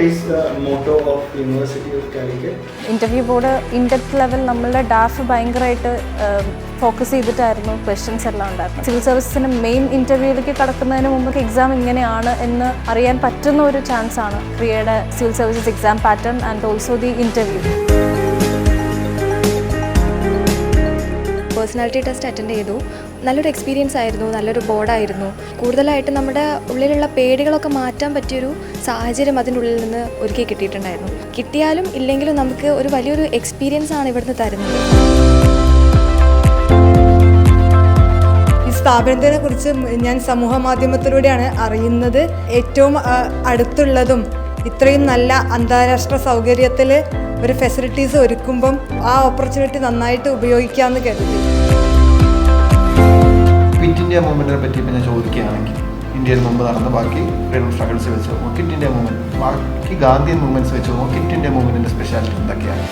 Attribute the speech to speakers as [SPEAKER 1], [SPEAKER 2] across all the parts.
[SPEAKER 1] is is of University of Calicut?
[SPEAKER 2] Interview board indepth level നമ്മളുടെ ഡാഫ് ഭയങ്കരമായിട്ട് focus ചെയ്തിട്ടായിരുന്നു questions എല്ലാം ഉണ്ടായിരുന്നു സിവിൽ സർവീസിന് മെയിൻ ഇന്റർവ്യൂവിലേക്ക് കടക്കുന്നതിന് മുമ്പ് എക്സാം ഇങ്ങനെയാണ് എന്ന് അറിയാൻ പറ്റുന്ന ഒരു ചാൻസ് ആണ്. ക്രിയയുടെ civil services exam pattern and also the interview
[SPEAKER 3] personality test attend ചെയ്തു. നല്ലൊരു എക്സ്പീരിയൻസ് ആയിരുന്നു നല്ലൊരു ബോർഡായിരുന്നു കൂടുതലായിട്ട് നമ്മുടെ ഉള്ളിലുള്ള പേടികളൊക്കെ മാറ്റാൻ പറ്റിയൊരു സാഹചര്യം അതിന്റെ ഉള്ളിൽ നിന്ന് ഒരുക്കി കിട്ടിയിട്ടുണ്ടായിരുന്നു. കിട്ടിയാലും ഇല്ലെങ്കിലും നമുക്ക് ഒരു വലിയൊരു എക്സ്പീരിയൻസ് ആണ് ഇവിടുന്ന് തരുന്നത്.
[SPEAKER 4] സ്ഥാപനത്തിനെ കുറിച്ച് ഞാൻ സമൂഹ മാധ്യമത്തിലൂടെയാണ് അറിയുന്നത്. ഏറ്റവും അടുത്തുള്ളതും ഇത്രയും നല്ല അന്താരാഷ്ട്ര സൗകര്യത്തിൽ ഒരു ഫെസിലിറ്റീസ് ഒരുക്കുമ്പം ആ ഓപ്പർച്യൂണിറ്റി നന്നായിട്ട് ഉപയോഗിക്കാമെന്ന് കരുതി.
[SPEAKER 5] ക്വിറ്റ് ഇന്ത്യ മൂവ്മെന്റിനെ പറ്റി ഇപ്പം ഞാൻ ചോദിക്കുകയാണെങ്കിൽ ഇന്ത്യയിൽ മുമ്പ് നടന്ന ബാക്കി ഫ്രീഡം സ്ട്രഗിൾസ് വെച്ച് നോക്കുമ്പോൾ ക്വിറ്റ് ഇന്ത്യ മൂവ്മെന്റ് ബാക്കി ഗാന്ധിയൻ മൂവ്മെന്റ്സ് വെച്ച് നോക്കുമ്പോൾ ക്വിറ്റ് ഇന്ത്യ മൂവ്മെന്റിന്റെ സ്പെഷ്യാലിറ്റി എന്തൊക്കെയാണ്?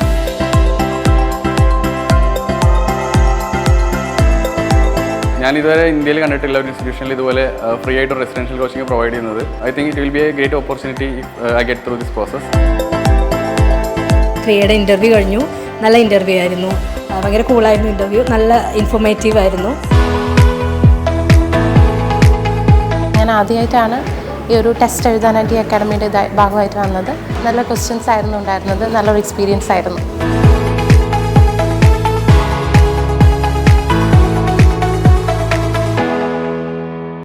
[SPEAKER 6] ഞാൻ ഇതുവരെ ഇന്ത്യയിൽ കണ്ടിട്ടുള്ള ഒരു ഇൻസ്റ്റിറ്റ്യൂഷനിൽ ഇതുപോലെ ഫ്രീ ആയിട്ട് റെസിഡൻഷ്യൽ കോച്ചിങ് പ്രൊവൈഡ് ചെയ്യുന്നത്. I think it will be a great opportunity I get through this process
[SPEAKER 7] ക്രിയയുടെ interview കഴിഞ്ഞു. നല്ല ഇന്റർവ്യൂ ആയിരുന്നു. ഭയങ്കര കൂളായിരുന്നു ഇന്റർവ്യൂ നല്ല ഇൻഫോർമേറ്റീവ് ആയിരുന്നു.
[SPEAKER 8] ഞാൻ ആദ്യമായിട്ടാണ് ഈ ഒരു ടെസ്റ്റ് എഴുതാനായിട്ട് ഈ അക്കാഡമിയുടെ ഭാഗമായിട്ട് വന്നത്. നല്ല ക്വസ്റ്റ്യൻസ് ആയിരുന്നു ഉണ്ടായിരുന്നത്. നല്ലൊരു എക്സ്പീരിയൻസ് ആയിരുന്നു.